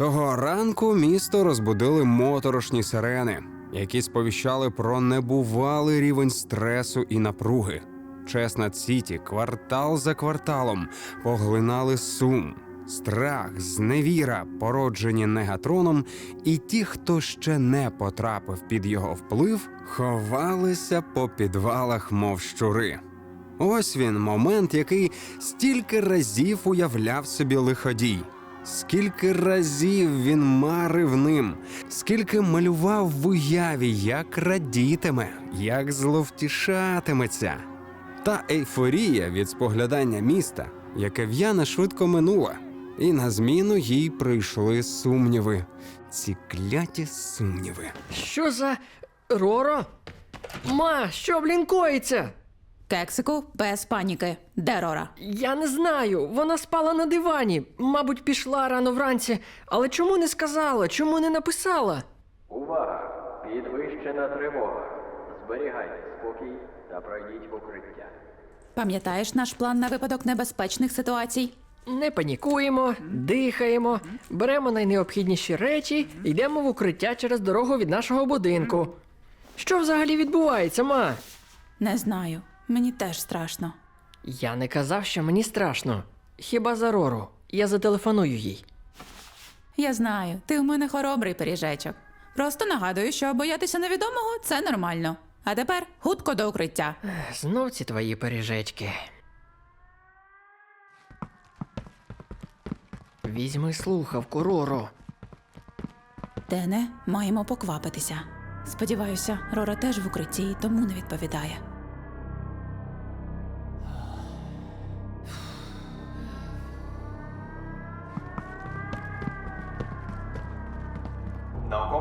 Того ранку місто розбудили моторошні сирени, які сповіщали про небувалий рівень стресу і напруги. Чеснат Сіті, квартал за кварталом поглинали сум, страх, зневіра, породжені негатроном, і ті, хто ще не потрапив під його вплив, ховалися по підвалах, мов щури. Ось він момент, який стільки разів уявляв собі лиходій. Скільки разів він марив ним, скільки малював в уяві, як радітиме, як зловтішатиметься. Та ейфорія від споглядання міста, яке в'яне швидко минула, і на зміну їй прийшли сумніви. Ці кляті сумніви. Що за. Роро? Ма, що блін коїться? Кексику, без паніки. Де Рора? Я не знаю. Вона спала на дивані. Мабуть, пішла рано вранці. Але чому не сказала? Чому не написала? Увага! Підвищена тривога. Зберігайте спокій та пройдіть в укриття. Пам'ятаєш наш план на випадок небезпечних ситуацій? Не панікуємо, дихаємо, беремо найнеобхідніші речі, йдемо в укриття через дорогу від нашого будинку. Що взагалі відбувається, ма? Не знаю. Мені теж страшно. Я не казав, що мені страшно. Хіба за Рору? Я зателефоную їй. Я знаю, ти у мене хоробрий пиріжечок. Просто нагадую, що боятися невідомого це нормально. А тепер хутко до укриття. Ех, Знов ці твої пиріжечки. Візьми слухавку, Роро. Дене, маємо поквапитися. Сподіваюся, Рора теж в укритті, і тому не відповідає.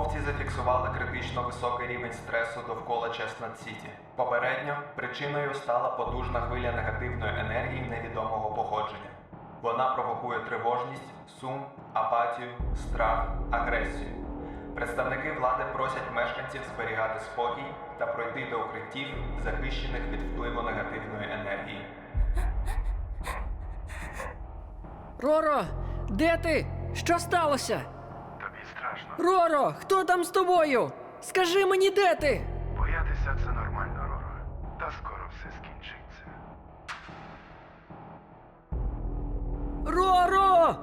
Науковці зафіксували критично високий рівень стресу довкола Чеснат Сіті. Попередньо причиною стала потужна хвиля негативної енергії невідомого походження. Вона провокує тривожність, сум, апатію, страх, агресію. Представники влади просять мешканців зберігати спокій та пройти до укриттів, захищених від впливу негативної енергії. Роро, де ти? Що сталося? Роро, хто там з тобою? Скажи мені, де ти? Боятися це нормально, Роро. Та скоро все скінчиться. Роро!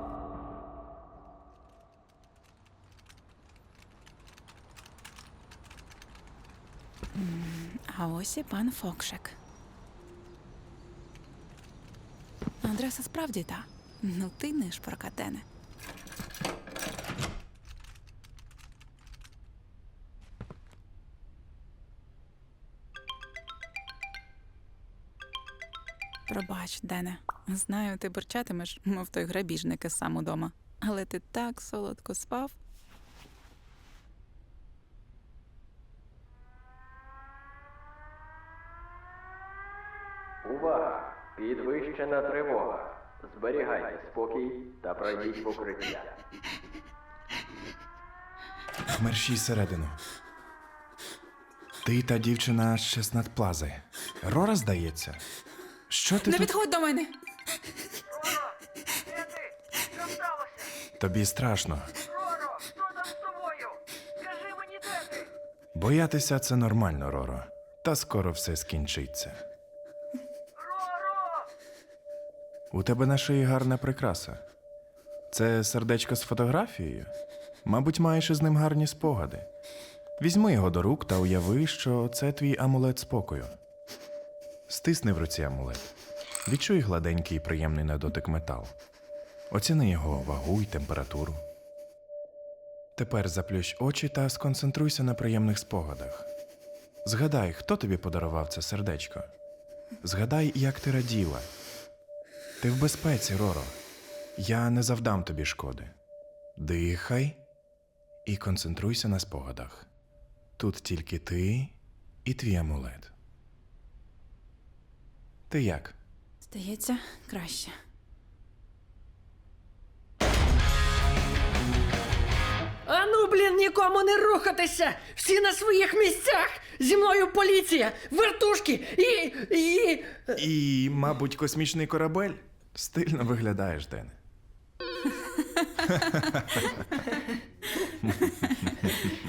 А ось і пан Фокшек. Адреса справді та. Ну ти не шпорка, Пробач, Дене. Знаю, ти бурчатимеш, мов той грабіжник із сам удома. Але ти так солодко спав. Увага! Підвищена тривога. Зберігайте спокій та пройдіть в укриття. Мерщій середину. Ти та дівчина з Чеснат Плази. Рора, здається. Що ти Не тут? підходь до мене! Тобі страшно. Роро, хто там з тобою? Скажи мені, де ти? Боятися це нормально, Роро. Та скоро все скінчиться. Роро! У тебе на шиї гарна прикраса. Це сердечко з фотографією? Мабуть, маєш із ним гарні спогади. Візьми його до рук та уяви, що це твій амулет спокою. Стисни в руці амулет. Відчуй гладенький і приємний на дотик метал. Оціни його вагу й температуру. Тепер заплющ очі та сконцентруйся на приємних спогадах. Згадай, хто тобі подарував це сердечко. Згадай, як ти раділа. Ти в безпеці, Роро. Я не завдам тобі шкоди. Дихай і концентруйся на спогадах. Тут тільки ти і твій амулет. Ти як? Здається, краще. Ану, блін, нікому не рухатися! Всі на своїх місцях! Зі мною поліція, вертушки і. і. І, мабуть, космічний корабель? Стильно виглядаєш, Дене.